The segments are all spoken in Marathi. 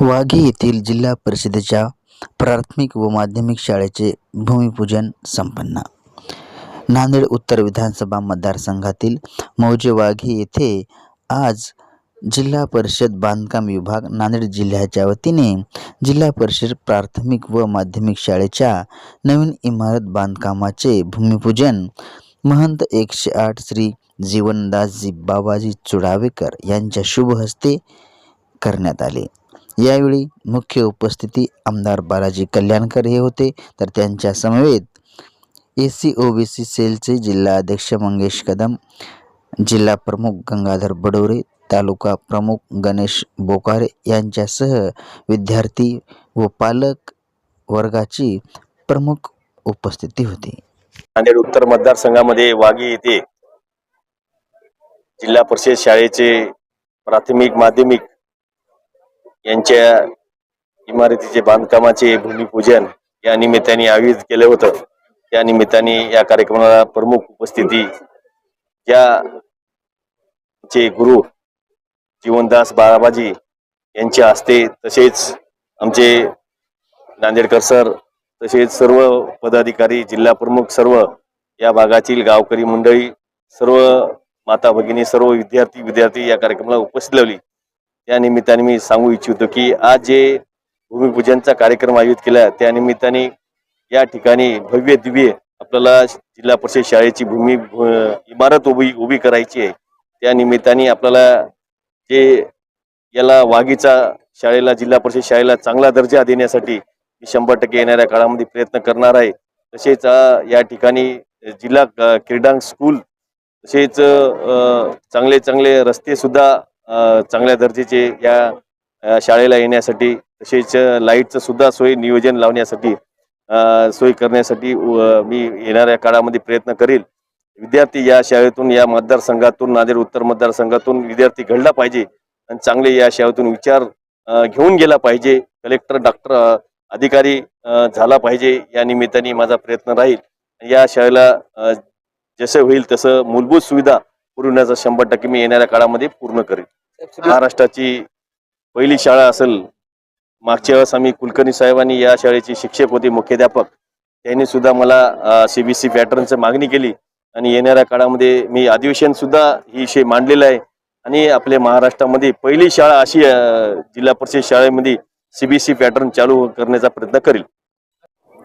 वाघी येथील जिल्हा परिषदेच्या प्राथमिक व माध्यमिक शाळेचे भूमिपूजन संपन्न. नांदेड उत्तर विधानसभा मतदारसंघातील मौजे वाघी येथे आज जिल्हा परिषद बांधकाम विभाग नांदेड जिल्ह्याच्या वतीने जिल्हा परिषद प्राथमिक व माध्यमिक शाळेच्या नवीन इमारत बांधकामाचे भूमिपूजन महंत एकशे आठ श्री जीवनदासजी बाबाजी चुडावेकर यांच्या शुभ हस्ते करण्यात आले. यावेळी मुख्य उपस्थिती आमदार बालाजी कल्याणकर हे होते. तर त्यांच्या समवेत ए सी ओ बी सी सेलचे जिल्हाध्यक्ष मंगेश कदम जिल्हा प्रमुख गंगाधर बडोरे तालुका प्रमुख गणेश बोकारे यांच्यासह विद्यार्थी व पालक वर्गाची प्रमुख उपस्थिती होती. नांदेड उत्तर मतदारसंघामध्ये वाघी येथे जिल्हा परिषद शाळेचे प्राथमिक माध्यमिक यांच्या इमारतीचे बांधकामाचे भूमिपूजन या निमित्ताने आयोजित केलं होतं. त्या निमित्ताने या कार्यक्रमाला प्रमुख उपस्थिती या चे गुरु जीवनदास बाळाबाजी यांच्या हस्ते तसेच आमचे नांदेडकर सर तसेच सर्व पदाधिकारी जिल्हा प्रमुख सर्व या भागातील गावकरी मंडळी सर्व माता भगिनी सर्व विद्यार्थी विद्यार्थी या कार्यक्रमाला उपस्थित लावली. त्या निमित्ताने मी सांगू इच्छितो की आज जे भूमिपूजनचा कार्यक्रम आयोजित केला त्या निमित्ताने या ठिकाणी भव्य दिव्य आपल्याला जिल्हा परिषद शाळेची भूमी इमारत उभी उभी करायची आहे. त्या निमित्ताने आपल्याला जे याला वाघीचा शाळेला जिल्हा परिषद शाळेला चांगला दर्जा देण्यासाठी मी शंभर टक्के येणाऱ्या काळामध्ये प्रयत्न करणार आहे. तसेच या ठिकाणी जिल्हा क्रीडांग स्कूल तसेच चांगले चांगले रस्ते सुद्धा चांगल्या दर्जेचे या शाळेला येण्यासाठी तसेच लाईटचं सुद्धा सोय नियोजन लावण्यासाठी सोय करण्यासाठी मी येणाऱ्या काळामध्ये प्रयत्न करेल. विद्यार्थी या शाळेतून या मतदारसंघातून नांदेड उत्तर मतदारसंघातून विद्यार्थी घडला पाहिजे आणि चांगले या शाळेतून विचार घेऊन गेला पाहिजे. कलेक्टर डॉक्टर अधिकारी झाला पाहिजे. या निमित्ताने माझा प्रयत्न राहील. या शाळेला जसं होईल तसं मूलभूत सुविधा पुरवण्याचा शंभर टक्के मी येणाऱ्या काळामध्ये पूर्ण करेल महाराष्ट्राची पहिली शाळा असेल मागच्या वेळेस आम्ही कुलकर्णी साहेबांनी या शाळेचे शिक्षक होते मुख्याध्यापक. त्यांनी सुद्धा मला सीबीसी पॅटर्नची मागणी केली. आणि येणाऱ्या काळामध्ये मी अधिवेशन सुद्धा ही विषय मांडलेला आहे. आणि आपल्या महाराष्ट्रामध्ये पहिली शाळा अशी जिल्हा परिषद शाळेमध्ये सीबीसी पॅटर्न चालू करण्याचा प्रयत्न करेल.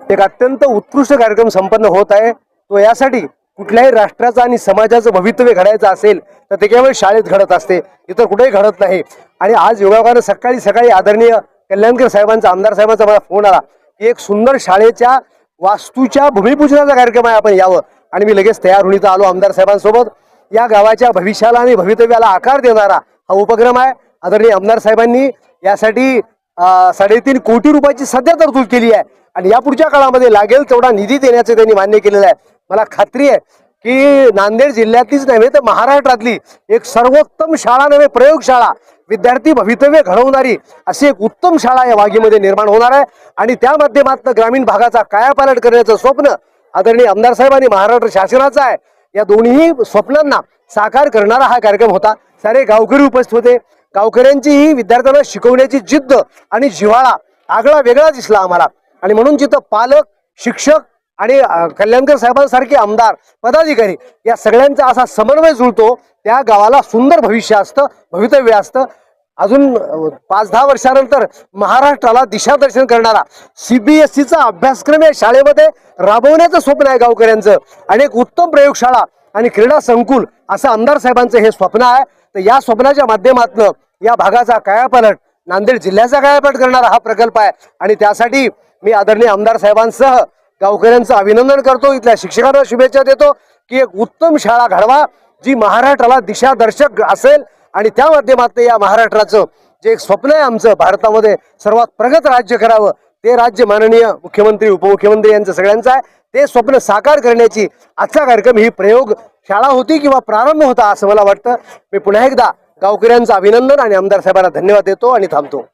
एक अत्यंत उत्कृष्ट कार्यक्रम संपन्न होत आहे. तो यासाठी कुठल्याही राष्ट्राचं आणि समाजाचं भवितव्य घडायचं असेल तर ते केवळ शाळेत घडत असते. इतर कुठेही घडत नाही. आणि आज योगायोगानं सकाळी सकाळी आदरणीय कल्याणकर साहेबांचा आमदार साहेबांचा मला फोन आला की एक सुंदर शाळेच्या वास्तूच्या भूमिपूजनाचा कार्यक्रम आहे आपण यावं. आणि मी लगेच तयार होऊन इथं आलो आमदार साहेबांसोबत. या गावाच्या भविष्याला आणि भवितव्याला आकार देणारा हा उपक्रम आहे. आदरणीय आमदार साहेबांनी यासाठी साडेतीन कोटी रुपयाची सध्या तरतूद केली आहे. आणि या पुढच्या काळामध्ये लागेल तेवढा निधी देण्याचं त्यांनी मान्य केलेलं आहे. मला खात्री आहे की नांदेड जिल्ह्यातलीच नव्हे तर महाराष्ट्रातली एक सर्वोत्तम शाळा नव्हे प्रयोगशाळा. विद्यार्थी भवितव्य घडवणारी अशी एक उत्तम शाळा या वाघीमध्ये निर्माण होणार आहे. आणि त्या माध्यमातून ग्रामीण भागाचा कायापालट करण्याचं स्वप्न आदरणीय आमदार साहेब आणि महाराष्ट्र शासनाचं आहे. या दोन्ही स्वप्नांना साकार करणारा हा कार्यक्रम होता. सारे गावकरी उपस्थित होते. गावकऱ्यांचीही विद्यार्थ्यांना शिकवण्याची जिद्द आणि जिव्हाळा आगळा वेगळा दिसला आम्हाला. आणि म्हणून जिथं पालक शिक्षक आणि कल्याणकर साहेबांसारखे आमदार पदाधिकारी या सगळ्यांचा असा समन्वय जुळतो. त्या गावाला सुंदर भविष्य असतं भवितव्य असतं. अजून पाच दहा वर्षानंतर महाराष्ट्राला दिशादर्शन करणारा सीबीएसईचा अभ्यासक्रम या शाळेमध्ये राबवण्याचं स्वप्न आहे गावकऱ्यांचं. आणि एक उत्तम प्रयोगशाळा आणि क्रीडा संकुल असं आमदार साहेबांचं हे स्वप्न आहे. तर या स्वप्नाच्या माध्यमातून या भागाचा कायापालट नांदेड जिल्ह्याचा कायापालट करणारा हा प्रकल्प आहे. आणि त्यासाठी मी आदरणीय आमदार साहेबांसह गावकऱ्यांचं अभिनंदन करतो. इथल्या शिक्षकांना शुभेच्छा देतो की एक उत्तम शाळा घडवा जी महाराष्ट्राला दिशादर्शक असेल. आणि त्या माध्यमातून या महाराष्ट्राचं जे एक स्वप्न आहे आमचं भारतामध्ये सर्वात प्रगत राज्य करावं ते राज्य माननीय मुख्यमंत्री उपमुख्यमंत्री यांचं सगळ्यांचं आहे. ते स्वप्न साकार करण्याची आजचा कार्यक्रम ही प्रयोग शाळा होती किंवा प्रारंभ होता असं मला वाटतं. मी पुन्हा एकदा गावकऱ्यांचं अभिनंदन आणि आमदार साहेबांना धन्यवाद देतो आणि थांबतो.